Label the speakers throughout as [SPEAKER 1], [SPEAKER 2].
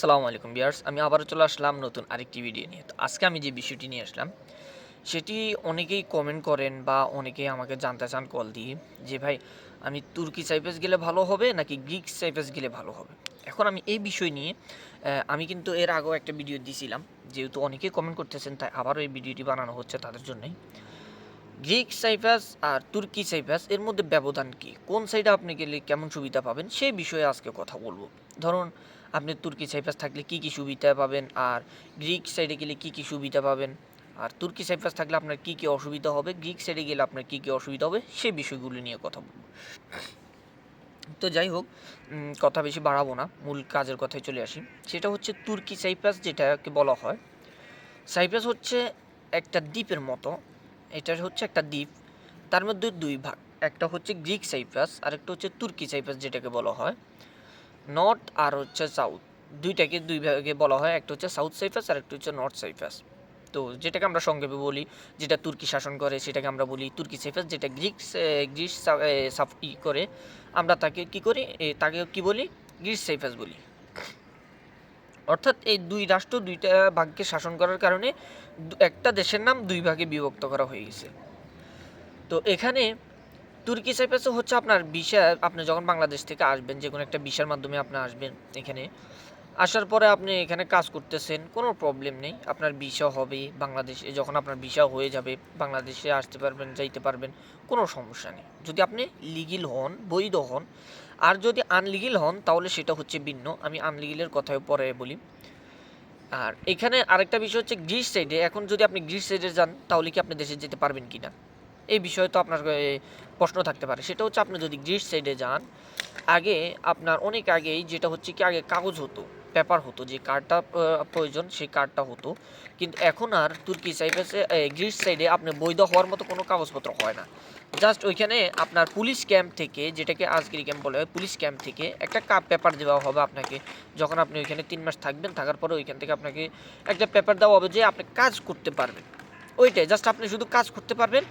[SPEAKER 1] সালামু আলাইকুম বিয়ার্স আমি আবারও চলে আসলাম নতুন আরেকটি ভিডিও নিয়ে। তো আজকে আমি যে বিষয়টি নিয়ে আসলাম, সেটি অনেকেই কমেন্ট করেন বা অনেকেই আমাকে জানতে চান কল দিয়ে, যে ভাই, আমি তুর্কি সাইপ্রাস গেলে ভালো হবে নাকি গ্রিক সাইপ্রাস গেলে ভালো হবে? এখন আমি এই বিষয় নিয়ে আমি কিন্তু এর আগেও একটা ভিডিও দিয়েছিলাম যেহেতু অনেকেই কমেন্ট করতেছেন, তাই আবারও এই ভিডিওটি বানানো হচ্ছে তাদের জন্যই। গ্রিক সাইপ্রাস আর তুর্কি সাইপ্রাস, এর মধ্যে ব্যবধান কি? কোন সাইডে আপনি গেলে কেমন সুবিধা পাবেন? সেই বিষয়ে আজকে কথা বলব। ধরুন আপনি তুর্কি সাইপ্রাস থাকলে কি কি সুবিধা পাবেন? আর গ্রিক সাইডে গেলে কি কি সুবিধা পাবেন? আর তুর্কি সাইপ্রাস থাকলে আপনার কি কি অসুবিধা হবে? গ্রিক সাইডে গেলে আপনার কি কি অসুবিধা হবে? সেই বিষয়গুলো নিয়ে কথা বলব। তো যাই হোক কথা বেশি বাড়াবো না। মূল কাজের কথায় চলে আসি। সেটা হচ্ছে তুর্কি সাইপ্রাস যেটাকে বলা হয়। সাইপ্রাস হচ্ছে একটা দ্বীপের মতো। এটা হচ্ছে একটা দ্বীপ। তার মধ্যে দুই ভাগ। একটা হচ্ছে গ্রিক সাইপ্রাস আর একটা হচ্ছে তুর্কি সাইপ্রাস যেটাকে বলা হয়। নর্থ আর হচ্ছে সাউথ। দুইটাকে দুই ভাগে বলা হয়, একটা হচ্ছে সাউথ সাইফাস আর একটা হচ্ছে নর্থ সাইপ্রাস তো যেটাকে আমরা সংক্ষেপে বলি, যেটা তুর্কি শাসন করে, সেটাকে আমরা বলি তুর্কি সাইপ্রাস যেটা গ্রিক গ্রিস সাফ, ই করে। আমরা তাকে কি করি? তাকে কি বলি? গ্রিস সাইপ্রাস বলি। অর্থাৎ এই দুই রাষ্ট্র দুইটা ভাগকে শাসন করার কারণে একটা দেশের নাম দুই ভাগে বিভক্ত করা হয়ে গেছে। তো এখানে তুর্কি সাইপ্রাসে হচ্ছে আপনার ভিসা, আপনি যখন বাংলাদেশ থেকে আসবেন, যে কোনো একটা ভিসার মাধ্যমে আপনি আসবেন এখানে, আসার পরে আপনি এখানে কাজ করতেছেন, কোনো প্রবলেম নেই, আপনার ভিসা হবে বাংলাদেশে, যখন আপনার ভিসা হয়ে যাবে, বাংলাদেশে আসতে পারবেন, যাইতে পারবেন, কোনো সমস্যা নেই। যদি আপনি লিগিল হন, বৈধ হন, আর যদি আনলিগিল হন, তাহলে সেটা হচ্ছে ভিন্ন, আমি আনলিগিলের কথায় পরে বলি। আর এখানে আরেকটা বিষয় হচ্ছে গ্রিস সাইডে এখন যদি আপনি গ্রিস সাইডে যান, তাহলে কি আপনি দেশে যেতে পারবেন কি না এই বিষয়ে তো আপনার প্রশ্ন থাকতে পারে। সেটা হচ্ছে আপনি যদি গ্রিস সাইডে যান আগে আপনার অনেক আগেই যেটা হচ্ছে কি আগে কাগজ হতো পেপার হতো যে কার্ডটা প্রয়োজন সেই কার্ডটা হতো। কিন্তু এখন আর তুর্কি সাইপ্রাসে এ, গ্রিস সাইডে আপনি বৈধ হওয়ার মতো কোনো কাগজপত্র হয় না। জাস্ট ওইখানে আপনার পুলিশ ক্যাম্প থেকে যেটাকে আজকের ক্যাম্প বলে পুলিশ ক্যাম্প থেকে একটা কাপ পেপার দেওয়া হবে আপনাকে। যখন আপনি ওইখানে তিন মাস থাকবেন থাকার পরে ওইখান থেকে আপনাকে একটা পেপার দেওয়া হবে যে আপনি কাজ করতে পারবেন। ওইটাই জাস্ট আপনি শুধু কাজ করতে পারবেন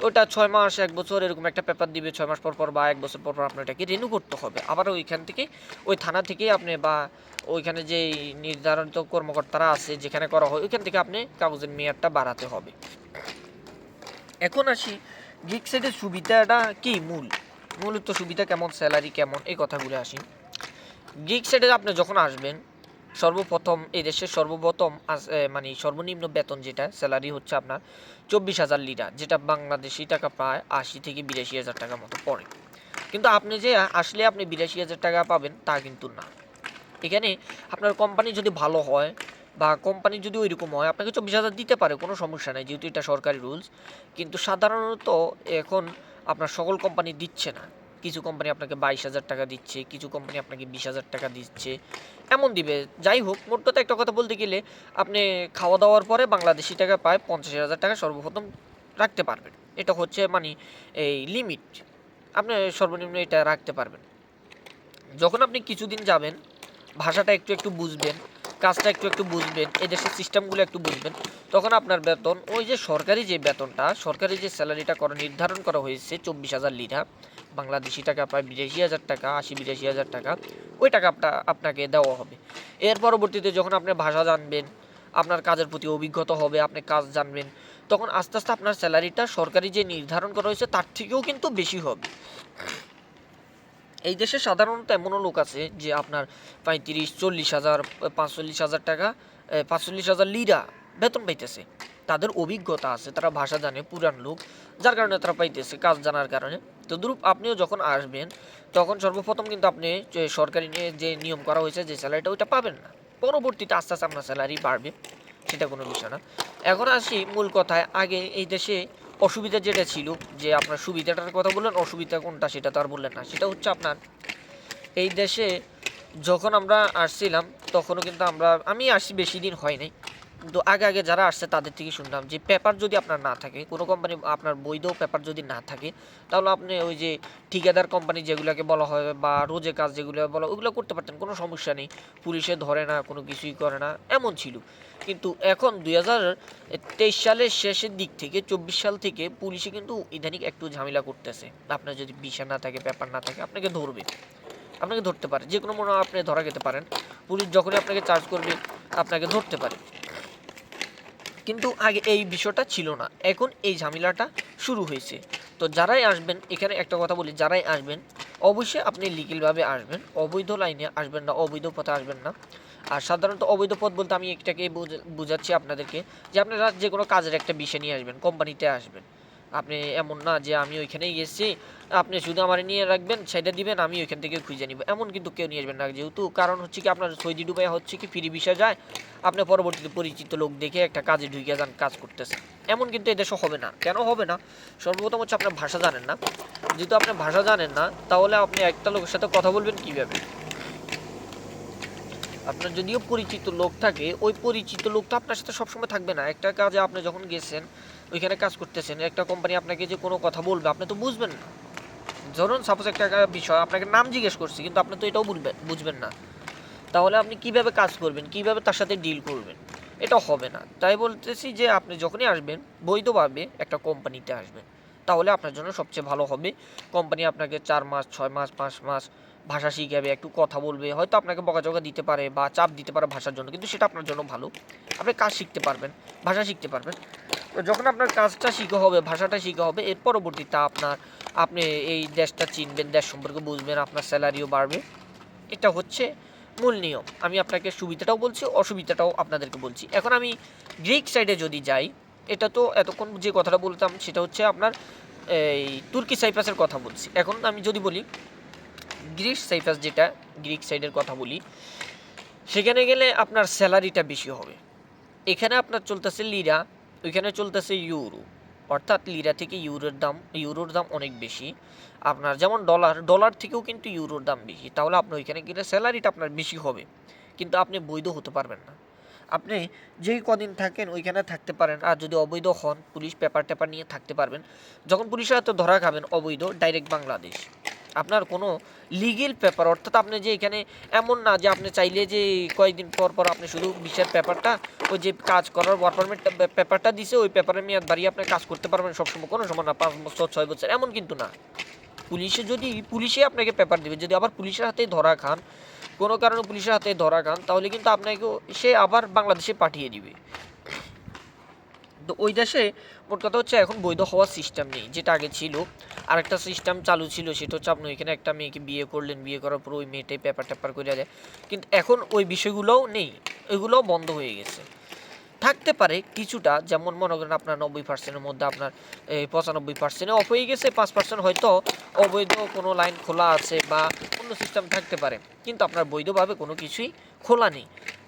[SPEAKER 1] ওটা ছয় মাস, এক বছর এরকম একটা পেপার দিবে, ছয় মাস পর পর বা এক বছর পর পর আপনার এটাকে রিনিউ করতে হবে। আবার ওইখান থেকে, ওই থানা থেকে আপনি বা ওইখানে যে নির্ধারিত কর্মকর্তারা আছে, যেখানে করা হয়, ওইখান থেকে আপনি কাগজের মেয়াদটা বাড়াতে হবে। এখন আসি গিক সাইডের সুবিধাটা কি মূল? মূলত সুবিধা কেমন স্যালারি কেমন, এই কথাগুলো আসি। গিক সাইডে আপনি যখন আসবেন সর্বপ্রথম, এই দেশের সর্বপ্রথম মানে সর্বনিম্ন বেতন যেটা, স্যালারি হচ্ছে আপনার চব্বিশ হাজার লিটার যেটা বাংলাদেশি টাকা প্রায় আশি থেকে বিরাশি হাজার টাকা মতো পড়ে। কিন্তু আপনি যে আসলে আপনি বিরাশি হাজার টাকা পাবেন, তা কিন্তু না। এখানে আপনার কোম্পানি যদি ভালো হয় বা কোম্পানি যদি ওইরকম হয়, আপনাকে চব্বিশ হাজার দিতে পারে, কোনো সমস্যা নেই, যেহেতু এটা সরকারি রুলস কিন্তু সাধারণত এখন আপনার সকল কোম্পানি দিচ্ছে না। কিছু কোম্পানি আপনাকে বাইশ হাজার টাকা দিচ্ছে, কিছু কোম্পানি আপনাকে বিশ হাজার টাকা দিচ্ছে, এমন দিবে। যাই হোক, মোট কথা একটা কথা বলতে গেলে, আপনি খাওয়া দাওয়ার পরে বাংলাদেশি টাকা পায় পঞ্চাশ হাজার টাকা সর্বপ্রথম রাখতে পারবেন। এটা হচ্ছে মানে এই লিমিট আপনি সর্বনিম্ন এটা রাখতে পারবেন। যখন আপনি কিছুদিন যাবেন, ভাষাটা একটু একটু বুঝবেন, কাজটা একটু একটু বুঝবেন এই দেশের সিস্টেমগুলো একটু বুঝবেন, তখন আপনার বেতন, ওই যে সরকারি যে বেতনটা, সরকারি যে স্যালারিটা করা নির্ধারণ করা হয়েছে চব্বিশ হাজার লিরা বাংলাদেশি টাকা, প্রায় বিরাশি হাজার টাকা, আশি, বিরাশি হাজার টাকা, ওই টাকা আপনা- আপনাকে দেওয়া হবে। এর পরবর্তীতে যখন আপনি ভাষা জানবেন, আপনার কাজের প্রতি অভিজ্ঞতা হবে, আপনি কাজ জানবেন, তখন আস্তে আস্তে আপনার স্যালারিটা সরকারি যে নির্ধারণ করা হয়েছে, তার থেকেও কিন্তু বেশি হবে। এই দেশে সাধারণত এমনও লোক আছে যে আপনার পঁয়ত্রিশ, চল্লিশ হাজার, পাঁচচল্লিশ হাজার টাকা পাঁচচল্লিশ হাজার লিরা বেতন পাইতেছে। তাদের অভিজ্ঞতা আছে, তারা ভাষা জানে, পুরান লোক, যার কারণে তারা পাইতেছে কাজ জানার কারণে। তো দ্রুপ আপনিও যখন আসবেন, তখন সর্বপ্রথম কিন্তু আপনি সরকারি নিয়ে যে নিয়ম করা হয়েছে, যে স্যালারিটা ওইটা পাবেন না। পরবর্তীতে আস্তে আস্তে আপনার স্যালারি বাড়বে, সেটা কোনো বিষয় না। এখন আসি মূল কথায়, আগে এই দেশে অসুবিধা যেটা ছিল, যে আপনার সুবিধাটার কথা বললেন, অসুবিধা কোনটা সেটা তো আর বললেন না, সেটা হচ্ছে আপনার এই দেশে যখন আমরা আসছিলাম, তখনও কিন্তু আমরা, আমি আসছি বেশি দিন হয় নাই কিন্তু আগে আগে যারা আসছে তাদের থেকে শুনলাম যে পেপার যদি আপনার না থাকে, কোনো কোম্পানি আপনার বৈধ পেপার যদি না থাকে, তাহলে আপনি ওই যে ঠিকাদার কোম্পানি যেগুলোকে বলা হয় বা রোজে কাজ যেগুলো বলা, ওগুলো করতে পারতেন, কোনো সমস্যা নেই। পুলিশে ধরে না, কোনো কিছুই করে না, এমন ছিল। কিন্তু এখন দুই তেইশ সালের শেষের দিক থেকে, চব্বিশ সাল থেকে পুলিশে কিন্তু ইদানিং একটু ঝামেলা করতেছে। আপনার যদি ভিসা না থাকে, পেপার না থাকে, আপনাকে ধরবে। আপনাকে ধরতে পারে। যে কোনো মনে আপনি ধরা যেতে পারেন। পুলিশ যখনই আপনাকে চার্জ করবে, আপনাকে ধরতে পারে। কিন্তু আগে এই বিষয়টা ছিল না। এখন এই ঝামেলাটা শুরু হয়েছে। তো যারাই আসবেন, এখানে একটা কথা বলি, যারাই আসবেন, অবশ্যই আপনি লিগেলভাবে আসবেন, অবৈধ লাইনে আসবেন না, অবৈধ পথে আসবেন না। আর সাধারণত অবৈধ পথ বলতে আমি একটাকে বোঝাচ্ছি আপনাদেরকে, যে আপনারা যে কোনো কাজের একটা বিষয় নিয়ে আসবেন, কোম্পানিতে আসবেন। আপনি এমন না যে আমি ওইখানেই গেছি, আপনি শুধু আমার নিয়ে রাখবেন, সেটা দিবেন, আমি ওইখান থেকে খুঁজে নিব। এমন কিন্তু কেউ নিয়ে আসবেন না। যেহেতু কারণ হচ্ছে কি, আপনার সৌদি ডুবাই হচ্ছে কি, ফ্রি বিষয় যায়, আপনি পরবর্তীতে পরিচিত লোক দেখে একটা কাজে ঢুকে যান, কাজ করতেছে এমন কিন্তু এদেশে হবে না। কেন হবে না? সর্বপ্রথম হচ্ছে আপনার ভাষা জানেন না। যেহেতু আপনি ভাষা জানেন না, তাহলে আপনি একটা লোকের সাথে কথা বলবেন কীভাবে? আপনার যদিও পরিচিত লোক থাকে, ওই পরিচিত লোক তো আপনার সাথে সবসময় থাকবে না। একটা কাজে আপনি যখন গেছেন ওইখানে কাজ করতেছেন, একটা কোম্পানি আপনাকে যে কোনো কথা বলবে, আপনি তো বুঝবেন না। ধরুন সাপোজ একটা বিষয়, আপনাকে নাম জিজ্ঞেস করছি, কিন্তু আপনি তো এটাও বুঝবেন বুঝবেন না। তাহলে আপনি কীভাবে কাজ করবেন, কীভাবে তার সাথে ডিল করবেন? এটা হবে না। তাই বলতেছি যে, আপনি যখনই আসবেন, বৈধভাবে একটা কোম্পানিতে আসবেন, তাহলে আপনার জন্য সবচেয়ে ভালো হবে। কোম্পানি আপনাকে চার মাস, ছয় মাস, পাঁচ মাস ভাষা শিখাবে, একটু কথা বলবে, হয়তো আপনাকে বকাঝকা দিতে পারে বা চাপ দিতে পারে ভাষার জন্য, কিন্তু সেটা আপনার জন্য ভালো। আপনি কাজ শিখতে পারবেন, ভাষা শিখতে পারবেন। যখন আপনার কাজটা শিখা হবে, ভাষাটা শিখা হবে, এর পরবর্তীতে আপনার, আপনি এই দেশটা চিনবেন, দেশ সম্পর্কে বুঝবেন, আপনার স্যালারিও বাড়বে। এটা হচ্ছে মূল নিয়ম। আমি আপনাকে সুবিধাটাও বলছি, অসুবিধাটাও আপনাদেরকে বলছি। এখন আমি গ্রিক সাইডে যদি যাই, এটা তো এতক্ষণ যে কথাটা বলতাম, সেটা হচ্ছে আপনার এই তুর্কি সাইপ্রাসের কথা বলছি। এখন আমি যদি বলি গ্রিস সাইপ্রাস যেটা গ্রিক সাইডের কথা বলি, সেখানে গেলে আপনার স্যালারিটা বেশি হবে। এখানে আপনার চলতেছে লিরা ওইখানে চলতেছে ইউরো। অর্থাৎ লিরা থেকে ইউরোর দাম ইউরোর দাম অনেক বেশি। আপনার যেমন ডলার ডলার থেকেও কিন্তু ইউরোর দাম বেশি। তাহলে আপনি ওইখানে গেলে স্যালারিটা আপনার বেশি হবে। কিন্তু আপনি বৈধ হতে পারবেন না। আপনি যেই কদিন থাকেন ওইখানে থাকতে পারেন। আর যদি অবৈধ হন, পুলিশ পেপার টেপার নিয়ে থাকতে পারবেন। যখন পুলিশের হাতে ধরা খাবেন অবৈধ, ডাইরেক্ট বাংলাদেশ। আপনার কোনো লিগেল পেপার অর্থাৎ আপনি যে এখানে এমন না যে আপনি চাইলে যে কয়েকদিন পর পর আপনি শুধু বিশের পেপারটা ওই যে কাজ করার ওয়ার্ক পারমিট পেপারটা দিছে, ওই পেপারের মেয়াদ বাড়িয়ে আপনি কাজ করতে পারবেন সবসময়। কোনো সময় না, পাঁচ বছর, ছয় বছর, এমন কিন্তু না। পুলিশে যদি, পুলিশে আপনাকে পেপার দেবে, যদি আবার পুলিশের হাতে ধরা খান, কোনো কারণে পুলিশের হাতে ধরা খান, তাহলে কিন্তু আপনাকে সে আবার বাংলাদেশে পাঠিয়ে দিবে। তো ওই দেশে মোট কথা হচ্ছে এখন বৈধ হওয়ার সিস্টেম নেই, যেটা আগে ছিল। আর একটা সিস্টেম চালু ছিল, সেটা হচ্ছে আপনি ওইখানে একটা মেয়েকে বিয়ে করলেন, বিয়ে করার পর ওই মেয়েটাই পেপার টেপার করে যায় কিন্তু এখন ওই বিষয়গুলোও নেই ওইগুলোও বন্ধ হয়ে গেছে। থাকতে পারে কিছুটা, যেমন মনে করেন আপনার নব্বই পার্সেন্টের মধ্যে আপনার, এই পঁচানব্বই পার্সেন্টে অফ হয়ে গেছে, পাঁচ পার্সেন্ট হয়তো অবৈধ কোনো লাইন খোলা আছে বা অন্য সিস্টেম থাকতে পারে। কিন্তু আপনার বৈধভাবে কোনো কিছুই খোলা নেই,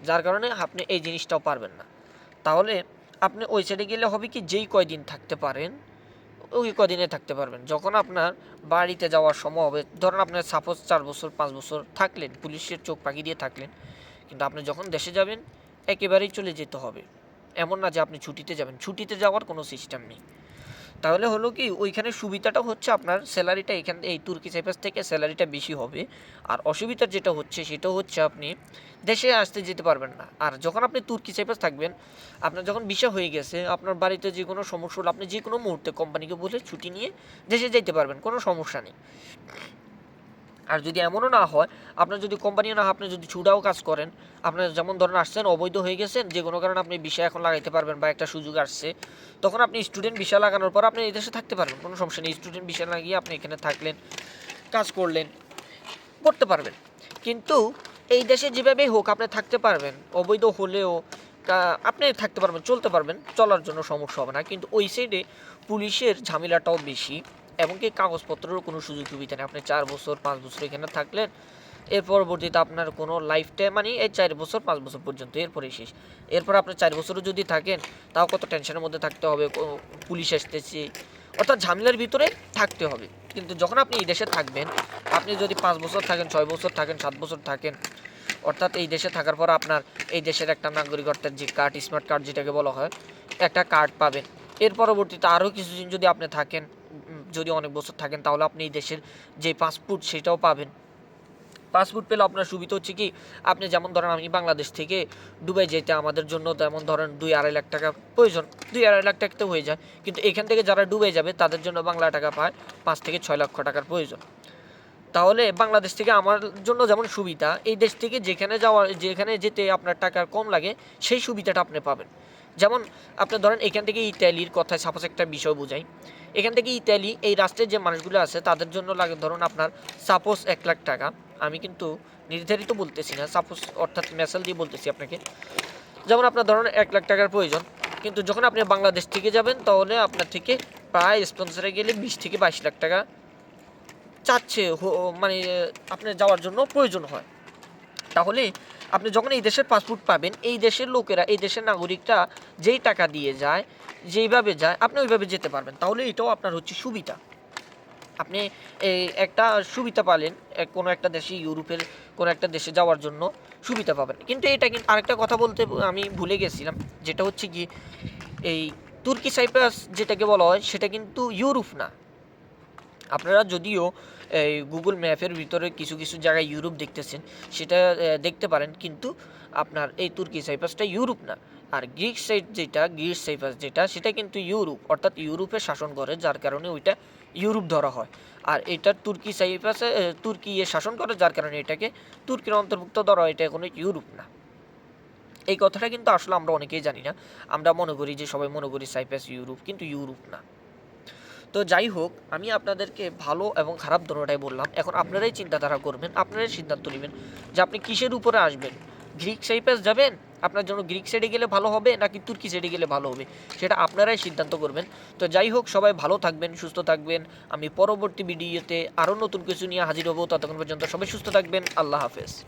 [SPEAKER 1] যার কারণে আপনি এই জিনিসটাও পারবেন না। তাহলে আপনি ওই সাইডে গেলে হবে কি যেই কয়দিন থাকতে পারেন, ওই কদিনে থাকতে পারবেন। যখন আপনার বাড়িতে যাওয়ার সময় হবে, ধরুন আপনার সাপোজ চার বছর, পাঁচ বছর থাকলেন, পুলিশের চোখ পাখি দিয়ে থাকলেন, কিন্তু আপনি যখন দেশে যাবেন, একেবারেই চলে যেতে হবে। এমন না যে আপনি ছুটিতে যাবেন। ছুটিতে যাওয়ার কোনো সিস্টেম নেই। তাহলে হলো কি, ওইখানে সুবিধাটা হচ্ছে আপনার স্যালারিটা এখান, এই তুর্কি সাইপাস থেকে স্যালারিটা বেশি হবে। আর অসুবিধা যেটা হচ্ছে, সেটা হচ্ছে আপনি দেশে আসতে যেতে পারবেন না। আর যখন আপনি তুর্কি সাইপাস থাকবেন, আপনার যখন বিষয় হয়ে গেছে, আপনার বাড়িতে যে কোনো সমস্যা হলো, আপনি যে কোনো মুহূর্তে কোম্পানিকে বলে ছুটি নিয়ে দেশে যেতে পারবেন, কোনো সমস্যা নেই। আর যদি এমনও না হয়, আপনার যদি কোম্পানিও না আপনি যদি ছুটাও কাজ করেন, আপনার যেমন ধরেন আসছেন, অবৈধ হয়ে গেছেন, যে কোনো কারণে আপনি বিষয় এখন লাগাইতে পারবেন বা একটা সুযোগ আসছে, তখন আপনি স্টুডেন্ট বিষয় লাগানোর পর আপনি এই দেশে থাকতে পারবেন, কোনো সমস্যা নেই। স্টুডেন্ট বিষয় লাগিয়ে আপনি এখানে থাকলেন, কাজ করলেন, করতে পারবেন। কিন্তু এই দেশে যেভাবেই হোক আপনি থাকতে পারবেন, অবৈধ হলেও আপনি থাকতে পারবেন, চলতে পারবেন, চলার জন্য সমস্যা হবে না। কিন্তু ওই সাইডে পুলিশের ঝামেলাটাও বেশি। এমনকি কাগজপত্রেরও কোনো সুযোগ সুবিধা নেই। আপনি চার বছর, পাঁচ বছর এখানে থাকলেন, এর পরবর্তীতে আপনার কোনো লাইফ টাইম মানে এই চার বছর, পাঁচ বছর পর্যন্ত এরপরে শেষ। এরপর আপনি চার বছরও যদি থাকেন, তাও কত টেনশনের মধ্যে থাকতে হবে পুলিশ আসতেছে, অর্থাৎ ঝামেলার ভিতরে থাকতে হবে। কিন্তু যখন আপনি এই দেশে থাকবেন, আপনি যদি পাঁচ বছর থাকেন, ছয় বছর থাকেন, সাত বছর থাকেন, অর্থাৎ এই দেশে থাকার পর আপনার এই দেশের একটা নাগরিকত্বের যে কার্ড স্মার্ট কার্ড যেটাকে বলা হয়, একটা কার্ড পাবেন। এর পরবর্তীতে আরও কিছুদিন যদি আপনি থাকেন যদি অনেক বছর থাকেন, তাহলে আপনি এই দেশের যে পাসপোর্ট সেটাও পাবেন। পাসপোর্ট পেলে আপনার সুবিধা হচ্ছে কি, আপনি যেমন ধরেন আমি বাংলাদেশ থেকে দুবাই যেতে আমাদের জন্য তেমন ধরেন দুই আড়াই লাখ টাকা প্রয়োজন। দুই আড়াই লাখ টাকাতে হয়ে যায়, কিন্তু এখান থেকে যারা ডুবে যাবে, তাদের জন্য বাংলা টাকা পায় পাঁচ থেকে ছয় লক্ষ টাকার প্রয়োজন। তাহলে বাংলাদেশ থেকে আমার জন্য যেমন সুবিধা, এই দেশ থেকে যেখানে যাওয়ার যেখানে যেতে আপনার টাকা কম লাগে, সেই সুবিধাটা আপনি পাবেন। যেমন আপনি ধরেন এখান থেকে ইতালির কথা সাপোজ একটা বিষয় বোঝাই। এখান থেকে ইতালি, এই রাষ্ট্রের যে মানুষগুলো আছে, তাদের জন্য লাগে ধরুন আপনার সাপোজ এক লাখ টাকা। আমি কিন্তু নির্ধারিত বলতেছি না সাপোজ অর্থাৎ মেসাল দিয়ে বলতেছি আপনাকে। যেমন আপনার ধরুন এক লাখ টাকার প্রয়োজন, কিন্তু যখন আপনি বাংলাদেশ থেকে যাবেন, তাহলে আপনার থেকে প্রায় স্পন্সরে গেলে বিশ থেকে বাইশ লাখ টাকা চাচ্ছে মানে আপনার যাওয়ার জন্য প্রয়োজন হয়। তাহলে আপনি যখন এই দেশের পাসপোর্ট পাবেন, এই দেশের লোকেরা, এই দেশের নাগরিকরা যেই টাকা দিয়ে যায়, যেইভাবে যায়, আপনি ওইভাবে যেতে পারবেন। তাহলে এটাও আপনার হচ্ছে সুবিধা। আপনি এই একটা সুবিধা পালেন কোনো একটা দেশে, ইউরোপের কোনো একটা দেশে যাওয়ার জন্য সুবিধা পাবেন। কিন্তু এটা কিন্তু আরেকটা কথা বলতে আমি ভুলে গেছিলাম, যেটা হচ্ছে কি, এই তুর্কি সাইপ্রাস যেটাকে বলা হয়, সেটা কিন্তু ইউরোপ না। আপনারা যদিও এই গুগল ম্যাপের ভিতরে কিছু কিছু জায়গায় ইউরোপ দেখতেছেন সেটা দেখতে পারেন কিন্তু আপনার এই তুর্কি সাইপ্রাসটা ইউরোপ না। আর গ্রিক সাইড যেটা গ্রিস সাইপ্রাস যেটা সেটা কিন্তু ইউরোপ অর্থাৎ ইউরোপে শাসন করে যার কারণে ওইটা ইউরোপ ধরা হয়। আর এটা তুর্কি সাইপ্রাসে আহ, তুর্কি ইয়ে শাসন করে যার কারণে এটাকে তুর্কির অন্তর্ভুক্ত ধরা হয় এটা কোনো ইউরোপ না। এই কথাটা কিন্তু আসলে আমরা অনেকেই জানি না। আমরা মনে করি যে সবাই মনে করি সাইপ্রাস ইউরোপ কিন্তু ইউরোপ না। তো যাই হোক, আমি আপনাদেরকে ভালো এবং খারাপ দুটোটাই বললাম। এখন আপনারাই চিন্তাধারা করবেন, আপনারাই সিদ্ধান্ত নেবেন যে আপনি কিসের উপরে আসবেন। গ্রিক সাইপ্রাস যাবেন? আপনার জন্য গ্রিক সাইডে গেলে ভালো হবে নাকি তুর্কি সাইডে গেলে ভালো হবে? সেটা আপনারাই সিদ্ধান্ত করবেন। তো যাই হোক, সবাই ভালো থাকবেন, সুস্থ থাকবেন। আমি পরবর্তী ভিডিওতে আরও নতুন কিছু নিয়ে হাজির হব। ততক্ষণ পর্যন্ত সবাই সুস্থ থাকবেন। আল্লাহ হাফেজ।